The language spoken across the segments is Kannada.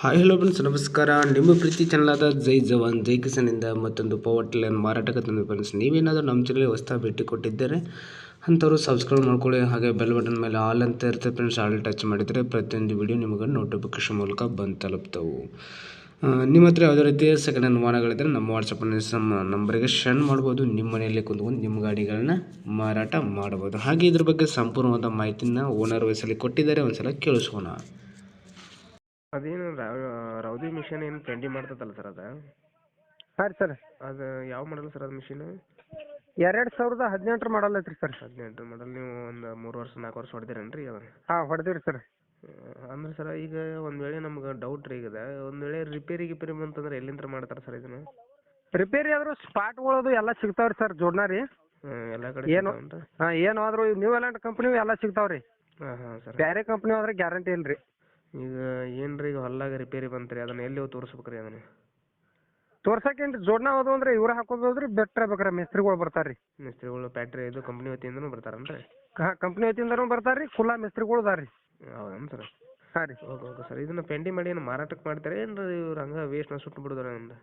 ಹಾಯ್ ಹಲೋ ಫ್ರೆಂಡ್ಸ್ ನಮಸ್ಕಾರ. ನಿಮ್ಮ ಪ್ರೀತಿ ಆದ ಜೈ ಜವಾನ್, ಜೈ ಕಿಸನಿಂದ ಮತ್ತೊಂದು ಪವರ್ ಟಿಲ್ಲರ್ ಮಾರಾಟಕ್ಕೆ ತಂದು ಫ್ರೆಂಡ್ಸ್ ನೀವೇನಾದರೂ ನಮ್ಮ ಚಾನಲ್ಗೆ ಹೊಸ್ತಾ ಭೇಟಿ ಕೊಟ್ಟಿದ್ದರೆ? ಅಂಥವ್ರು ಸಬ್ಸ್ಕ್ರೈಬ್ ಮಾಡ್ಕೊಳ್ಳಿ. ಹಾಗೆ ಬೆಲ್ ಬಟನ್ ಮೇಲೆ ಆಲ್ ಅಂತ ಇರುತ್ತೆ ಫ್ರೆಂಡ್ಸ್ ಆಲ್ ಟಚ್ ಮಾಡಿದರೆ ಪ್ರತಿಯೊಂದು ವಿಡಿಯೋ ನಿಮಗೆ ನೋಟಿಫಿಕೇಶನ್ ಮೂಲಕ ಬಂದು ತಲುಪ್ತವು. ನಿಮ್ಮ ಹತ್ರ ಯಾವುದೇ ರೀತಿಯ ಸೆಕೆಂಡ್ ಹ್ಯಾಂಡ್ ವಾಹನಗಳಿದ್ದರೆ ನಮ್ಮ ವಾಟ್ಸಪ್ಪಲ್ಲಿ ನಮ್ಮ ನಂಬರಿಗೆ ಸೆಂಡ್ ಮಾಡ್ಬೋದು. ನಿಮ್ಮ ಮನೆಯಲ್ಲಿ ಕುಂತ್ಕೊಂಡು ನಿಮ್ಮ ಗಾಡಿಗಳನ್ನ ಮಾರಾಟ ಮಾಡ್ಬೋದು. ಹಾಗೆ ಇದ್ರ ಬಗ್ಗೆ ಸಂಪೂರ್ಣವಾದ ಮಾಹಿತಿನ ಓನರ್ ವಯಸ್ಸಲ್ಲಿ ಕೊಟ್ಟಿದ್ದಾರೆ. ಒಂದ್ಸಲ ಕೇಳಿಸ್ಕೋಣ ಅದೇನು ರೌದಿ ಮಿಷನ್ ಏನು ಕಂಡಿ ಮಾಡ್ತದಲ್ಲ ಸರ್ ಅದು? ಹಾಂ ರೀ ಸರ್. ಅದು ಯಾವ ಮಾಡಲ್ ಸರ್ ಅದು ಮಿಷಿನ್? ಎರಡು ಸಾವಿರದ ಹದಿನೆಂಟರ ಮಾಡಲ್ ಐತ್ರಿ ಸರ್. ಹದಿನೆಂಟು ಮಾಡಲ್ ನೀವು ಒಂದು ಮೂರು ವರ್ಷ ನಾಲ್ಕು ವರ್ಷ ಹೊಡೆದಿರೇನು ರೀ ಅದು ಹಾಂ ಹೊಡೆದಿರಿ ಸರ್. ಅಂದ್ರೆ ಸರ್ ಈಗ ಒಂದು ವೇಳೆ ನಮ್ಗೆ ಡೌಟ್ ರೀ ಈಗ. ಒಂದು ವೇಳೆ ರಿಪೇರಿ ಗಿಪೇರಿ ಬಂತಂದ್ರೆ ಎಲ್ಲಿಂದ ಮಾಡ್ತಾರ ಸರ್ ಇದನ್ನ? ರಿಪೇರಿ ಆದ್ರೂ ಸ್ಪಾಟ್ಗಳದು ಎಲ್ಲ ಸಿಗ್ತಾವ್ರಿ ಸರ್ ಜೋಡ್ನಾರಿ ರೀ. ಎಲ್ಲ ಕಡೆ ಏನು? ಹಾಂ ಏನು ಆದ್ರೂ ನ್ಯೂ ಎಲ್ಲ ಕಂಪನಿ ಎಲ್ಲ ಸಿಗ್ತಾವ್ರಿ. ಹಾಂ ಹಾಂ ಸರ್. ಬೇರೆ ಕಂಪ್ನಿ ಆದ್ರೆ ಗ್ಯಾರಂಟಿ ಇಲ್ರಿ. ರೀ ಈಗ ಏನ್ರೀ ಈಗ ಹೊಲ್ದಾಗ ರಿಪೇರಿ ಬಂತ್ರಿ? ಅದನ್ನ ಎಲ್ಲಿ ಹೋಗಿ ತೋರಿಸ್ಬೇಕ್ರಿ ಅದನ್ನ? ಅದನ್ನು ತೋರ್ಸಕ್ಕೇನು ಜೋಡ್ನಾ ಹೋದು ಅಂದ್ರೆ ಇವ್ರ ಹಾಕೋದ್ರಿ ಬೆಟ್ರ ಬೇಕ್ರ ಮಿಸ್ತ್ರಿಗಳು ಬರ್ತಾರ್ರಿ. ಮಿಸ್ತ್ರಿಗಳು ಫ್ಯಾಕ್ಟ್ರಿ ಇದು ಕಂಪನಿ ವತಿಯಿಂದನೂ ಬರ್ತಾರನ್ರಿ? ಹಾಂ ಕಂಪ್ನಿ ವತಿಯಿಂದನೂ ಬರ್ತಾರ್ರಿ ಖುಲ್ಲಾ ಮಿಸ್ತ್ರಿಗಳು ಅದಾರ್ರಿ. ಹೌದನ್ ಸರ್? ಹಾಂ ರೀ. ಓಕೆ ಓಕೆ ಸರ್ ಇದನ್ನ ಪೆಂಡಿ ಮಾಡಿ ಏನು ಮಾರಾಟಕ್ಕೆ ಮಾಡ್ತಾರೆ? ಏನು ಇವ್ರು ಹಂಗೆ ವೇಸ್ಟ್ನ ಸುಟ್ಟು ಬಿಡೋದ್ರ ನಿಮ್ದು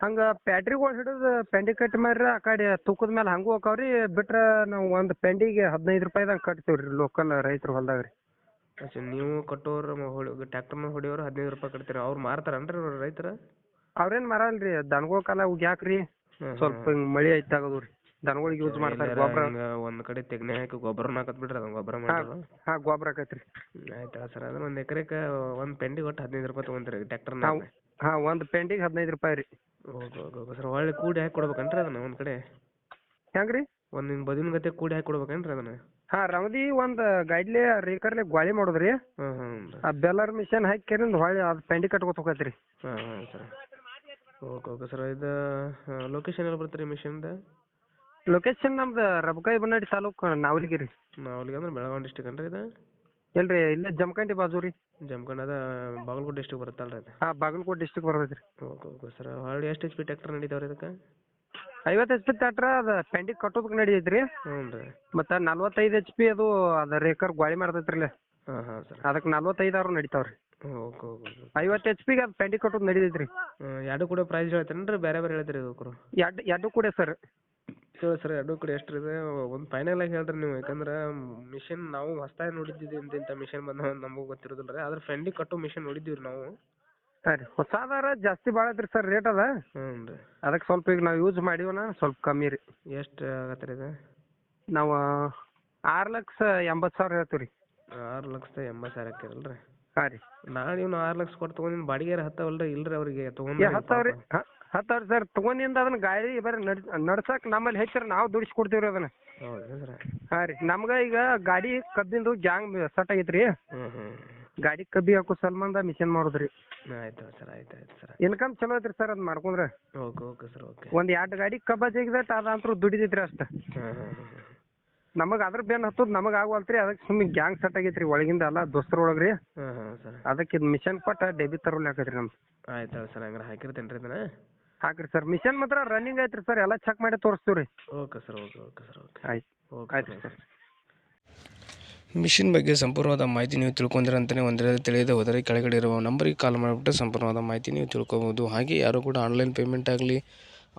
ಹಂಗ ಪ್ಯಾಟ್ರಿಗಳು ಹಿಡಿದು ಪೆಂಡಿ ಕಟ್ ಮಾಡ್ರಿ ಆ ಕಡೆ ತೂಕದ ಮೇಲೆ ಹಂಗೂ ಹೋಕಾವ್ರಿ ಬಿಟ್ರೆ ನಾವು ಒಂದು ಪೆಂಡಿಗೆ ಹದಿನೈದು ರೂಪಾಯಿದಾಗ ಕಟ್ತೀವಿ ರೀ ಲೋಕಲ್ ರೈತರ ಹೊಲ್ದಾಗ ರೀ ಅಚ್ಚಾ ನೀವು ಕಟ್ಟೋರು ಮೇಲೆ ಹೊಡಿಯೋರು ಹದಿನೈದು ರೂಪಾಯಿ ಕಟ್ತೀರಿ ಅವ್ರು ಮಾರ್ತಾರನ್ರಿ ಅವ್ರು ರೈತರ? ಅವ್ರೇನ್ ಮಾರಲ್ರಿ ದನಗಳ ಕಾಲ ಉಗ್ಯಾಕ್ರಿ ಸ್ವಲ್ಪ ಹಿಂಗ್ ಮಳಿ ಐತಾಗದು ರೀ ದನಗಳಿಗೆ ಯೂಸ್ ಮಾಡ್ತಾರೆ ಗೊಬ್ಬರ ಒಂದ್ ಕಡೆ ತೆಗ್ನೆ ಹಾಕಿ ಗೊಬ್ಬರನ ಹಾಕತ್ ಬಿಡ್ರಿ ಅದನ್ನ ಗೊಬ್ಬರ ಮಾಡಿ ಹಾ ಗೊಬ್ಬರ ಆಕೈತ್ರಿ. ಆಯ್ತಾ ಸರ್ ಅಂದ್ರೆ ಒಂದ್ ಎಕ್ರೆಕ ಒಂದ್ ಪೆಂಡಿಗೆ ಒಟ್ಟು ಹದಿನೈದು ರೂಪಾಯಿ ತೊಗೊಂತೀರಿ ಟ್ರ್ಯಾಕ್ಟರ್ ನಾವು ಹಾ ಒಂದ್ ಪೆಂಡಿಗೆ ಹದಿನೈದು ರೂಪಾಯಿ ರೀ. ಓಕೆ ಓಕೆ ಓಕೆ ಸರ್ ಒಳ್ಳೆ ಕೂಡಿ ಹಾಕಿ ಕೊಡ್ಬೇಕನ್ರಿ ಅದನ್ನ ಒಂದ್ ಕಡೆ. ಹೆಂಗ್ರಿ? ಒಂದ್ ನಿಮ್ ಬದಿನ ಗತೆ ಕೂಡಿ ಹಾಕಿ ಕೊಡ್ಬೇಕೇನ್ರಿ ಅದನ್ನ. ಹಾ ರವದಿ ಒಂದ್ ಗೈಡ್ಲೆ ರೇಕರ್ಲೆ ಗ್ವಾಳಿ ಮಾಡೋದ್ರಿ. ಹ್ಮ್ ಹ್ಮ್ ಆ ಬೆಲ್ಲರ್ ಮಿಷನ್ ಹಾಕಿ ಕೇರಿಂದ ಹೊಳ್ಳಿ ಅದ್ ಪೆಂಡಿ ಕಟ್ಕೋತ ಹೋಗತ್ರಿ ಹಾಂ ಹಾಂ ಸರ್. ಓಕೆ ಓಕೆ ಸರ್ ಇದು ಲೊಕೇಶನ್ ಎಲ್ಲಿ ಬರ್ತೀರಿ ಮಿಷನ್ದ? ಲೊಕೇಶನ್ ನಮ್ದು ರಬಕಾಯಿ ಬನ್ನಡಿ ತಾಲೂಕ್ ನಾವಲಿಗಿರಿ. ನಾವು ಅಲ್ಲಿಗೆ ಅಂದ್ರೆ ಬೆಳಗಾವಿ ಡಿಸ್ಟಿಕ್ ಅನ್ರಿ ಇದು? ಇಲ್ರಿ ಇಲ್ಲೇ ಜಮಖಂಡಿ ಬಾಜು ರೀ. ಜಮಖಂಡ್ ಅದ ಬಾಗಲಕೋಟೆ ಡಿಸ್ಟಿಕ್ ಬರುತ್ತಲ್ರಿ ಅದು? ಹಾ ಬಾಗಲಕೋಟೆ ಡಿಸ್ಟಿಕ್ ಬರ್ತೈತ್ರಿ. ಓಕೆ ಓಕೆ ಸರ್ ಹೊಳ್ಳಿ ಎಷ್ಟು ಎಚ್ ಪಿ ಟ್ಯಾಕ್ಟರ್ ನಡೀತಾವ್ರಿ ಇದಕ್ಕೆ? ಐವತ್ತು ಎಚ್ ಪಿ ಟ್ಯಾಕ್ಟ್ರ ಅದ ಪೆಂಡಿ ಕಟ್ಟೋದಕ್ಕೆ ನಡಿತೈತ್ರಿ ಹ್ಞೂ ರೀ ಮತ್ತ ನಲ್ವತ್ತೈದು ಎಚ್ ಪಿ ಅದು ಅದ ರೇಕರ್ ಗ್ವಾಳಿ ಮಾಡ್ತೈತ್ರಿ ಹಾಂ ಹಾಂ ಸರ್. ಅದಕ್ಕೆ ನಲ್ವತ್ತೈದಾರು ನಡಿತಾವ್ರಿ. ರೀ ಓಕೆ ಓಕೆ. ಐವತ್ತು ಎಚ್ ಪಿಗೆ ಅದು ಕಟ್ಟೋದು ನಡಿತೈತ್ರಿ. ಎರಡು ಕೂಡ ಪ್ರೈಸ್ ಹೇಳ್ತೇನೆ ರೀ ಬೇರೆ ಬೇರೆ ಹೇಳ್ತೀರಿ ಇದಕ್ಕೂ ಎರಡು ಎರಡು ಕೂಡ ಸರ್. ಹೇಳಿ ಸರ್ ಎರಡು ಕೂಡ ಎಷ್ಟು ಇದೆ? ಒಂದು ಫೈನಲ್ ಆಗಿ ಹೇಳ್ರಿ ನೀವು ಯಾಕಂದ್ರೆ ಮಿಷಿನ್ ನಾವು ಹೊಸ್ದಾಗಿ ನೋಡಿದ್ದೀವಿ ಇಂತಿಂಥ ಮಿಷಿನ್ ಬಂದ ನಮಗೂ ಗೊತ್ತಿರೋದಿಲ್ಲ ರೀ ಆದ್ರೆ ಫೆಂಡಿ ಕಟ್ಟೋ ಮಿಷಿನ್ ನೋಡಿದ್ದೀವಿ ರೀ ನಾವು. ಹಾಂ ರೀ ಹೊಸಾದಾರ ಜಾಸ್ತಿ ಭಾಳ ಐತ್ರಿ ಸರ್ ರೇಟ್ ಅದ. ಹ್ಞೂ ರೀ ಅದಕ್ಕೆ ಸ್ವಲ್ಪ ಈಗ ನಾವು ಯೂಸ್ ಮಾಡಿವನ ಸ್ವಲ್ಪ ಕಮ್ಮಿ ರೀ. ಎಷ್ಟು ಆಗತ್ತೆ ರೀ ಇದು? ನಾವು ಆರು ಲಕ್ಷ ಎಂಬತ್ತು ಸಾವಿರ ಹೇಳ್ತೀವಿ ರೀ. ಆರು ಲಕ್ಷದ ಎಂಬತ್ತು ಸಾವಿರ ಹಾಕಿರಲ್ಲ ರೀ ಹಾಂ ರೀ. ನಾನು ಇವ್ನು ಆರು ಲಕ್ಷ ಕೊಟ್ಟು ತೊಗೊಂಡಿನ ಬಾಡಿಗೆ ಹತ್ತವಲ್ಲ ರೀ ಇಲ್ರಿ ಅವ್ರಿಗೆ ತೊಗೊಂಡು ಹತ್ತವ್ರಿ ಹತ್ತವ್ರಿ ಸರ್. ತೊಗೊಂಡಿಂದ ಅದನ್ನ ಗಾಡಿ ಬೇರೆ ನಡ್ ನಡ್ಸಕ್ಕೆ ನಮ್ಮಲ್ಲಿ ಹೆಚ್ಚರ ನಾವು ದುಡಿಸಿ ಕೊಡ್ತೀವಿ ರೀ ಅದನ್ನ. ಹಾ ಹಾಂ ರೀ. ನಮ್ಗೆ ಈಗ ಗಾಡಿ ಕಬ್ಬಿಂದು ಜಾಂಗ್ ಸೆಟ್ ಆಗೈತೆ ಹ್ಮ್ ಹ್ಞೂ ಹ್ಞೂ ಗಾಡಿ ಕಬ್ಬಿ ಹಾಕೋ ಸಲ್ಮಾನ್ದ ಮಿಷನ್ ಮಾಡುದ್ರಿ. ಆಯ್ತು ಸರ್ ಆಯ್ತು ಆಯ್ತು ಸರ್. ಇನ್ಕಮ್ ಚಲೋ ಐತ್ರಿ ಸರ್ ಅದ್ ಮಾಡ್ಕೊಂಡ್ರ. Okay okay sir okay. ಒಂದ್ ಎರಡು ಗಾಡಿ ಕಬ್ಬ ಜಗಿದಟ್ ಅದಂತೂ ದುಡಿತೈತ್ರಿ ಅಷ್ಟ. ಹಾಂ ಹಾಂ ನಮಗ್ ಅದ್ರ ಬೇನ್ ಹತ್ತದ್ ನಮಗ್ ಆಗವಲ್ತ್ರಿ ಅದಕ್ಕೆ ಸುಮ್ಮನೆ ಗ್ಯಾಂಗ್ ಸೆಟ್ ಆಗೈತ್ರಿ ಒಳಗಿಂದ ಎಲ್ಲ ದೋಸ್ತರ ಒಳಗ್ರಿ ಹಾಂ ಹಾಂ ಸರ್. ಅದಕ್ಕೆ ಇದು ಮಿಷನ್ ಕೊಟ್ಟ ಡೆಬಿ ತರೋಲ್ ಹಾಕೈತ್ರಿ ನಮ್ದು. ಆಯ್ತು ಸರ್ ಹಂಗಾರೆ ಹಾಕಿರ್ತೇನೆ ರೀ ಇದನ್ನ? ಹಾಕ್ರಿ ಸರ್ ಮಿಷನ್ ಮಾತ್ರ ರನ್ನಿಂಗ್ ಐತ್ರಿ ಸರ್ ಎಲ್ಲ ಚೆಕ್ ಮಾಡಿ ತೋರಿಸ್ತೀವಿ ರೀ okay sir okay okay sir okay. ಆಯ್ತು. ಓಕೆ ಆಯ್ತು ಸರ್. ಮಿಷಿನ್ ಬಗ್ಗೆ ಸಂಪೂರ್ಣವಾದ ಮಾಹಿತಿ ನೀವು ತಿಳ್ಕೊಂಡಿರ ಅಂತಲೇ ಒಂದರಲ್ಲಿ ತಿಳಿಯದೆ ಹೋದರೆ ಕೆಳಗಡೆ ಇರುವ ನಂಬರಿಗೆ ಕಾಲ್ ಮಾಡಿಬಿಟ್ಟು ಸಂಪೂರ್ಣವಾದ ಮಾಹಿತಿ ನೀವು ತಿಳ್ಕೊಬೋದು. ಹಾಗೆ ಯಾರು ಕೂಡ ಆನ್ಲೈನ್ ಪೇಮೆಂಟ್ ಆಗಲಿ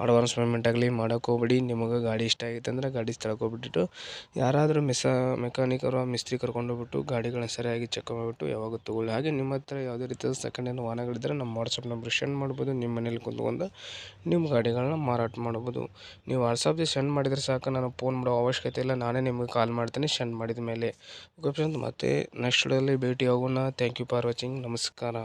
ಅಡ್ವಾನ್ಸ್ ಪೇಮೆಂಟ್ ಆಗಲಿ ಮಾಡೋಕೆ ಹೋಗ್ಬೇಡಿ. ನಿಮಗೆ ಗಾಡಿ ಇಷ್ಟ ಆಗಿತ್ತು ಅಂದರೆ ಗಾಡಿ ಸ್ಥಳಕ್ಕೆ ಹೋಗ್ಬಿಟ್ಟು ಯಾರಾದರೂ ಮಿಸ ಮೆಕ್ಯಾನಿಕರು ಮಿಸ್ತ್ರಿ ಕರ್ಕೊಂಡೋಗ್ಬಿಟ್ಟು ಗಾಡಿಗಳನ್ನ ಸರಿಯಾಗಿ ಚೆಕ್ ಮಾಡಿಬಿಟ್ಟು ಯಾವಾಗ ತೊಗೊಳ್ಳಿ. ಹಾಗೆ ನಿಮ್ಮ ಹತ್ರ ಯಾವುದೇ ರೀತಿಯ ಸೆಕೆಂಡ್ ಹ್ಯಾಂಡ್ ವಾಹನಗಳಿದ್ದರೆ ನಮ್ಮ ವಾಟ್ಸಪ್ ನಂಬರ್ ಸೆಂಡ್ ಮಾಡ್ಬೋದು. ನಿಮ್ಮ ಮನೇಲಿ ಕುಂತ್ಕೊಂಡು ನಿಮ್ಮ ಗಾಡಿಗಳನ್ನ ಮಾರಾಟ ಮಾಡ್ಬೋದು. ನೀವು ವಾಟ್ಸಪ್ಗೆ ಸೆಂಡ್ ಮಾಡಿದರೆ ಸಾಕು. ನಾನು ಫೋನ್ ಮಾಡೋ ಅವಶ್ಯಕತೆ ಇಲ್ಲ. ನಾನೇ ನಿಮಗೆ ಕಾಲ್ ಮಾಡ್ತೀನಿ ಸೆಂಡ್ ಮಾಡಿದ ಮೇಲೆ. ಓಕೆ ಫ್ರೆಂಡ್ಸ್ ಮತ್ತೆ ನೆಕ್ಸ್ಟ್ ವಿಡಿಯೋದಲ್ಲಿ ಭೇಟಿ ಆಗೋಣ ಥ್ಯಾಂಕ್ ಯು ಫಾರ್ ವಾಚಿಂಗ್ ನಮಸ್ಕಾರ.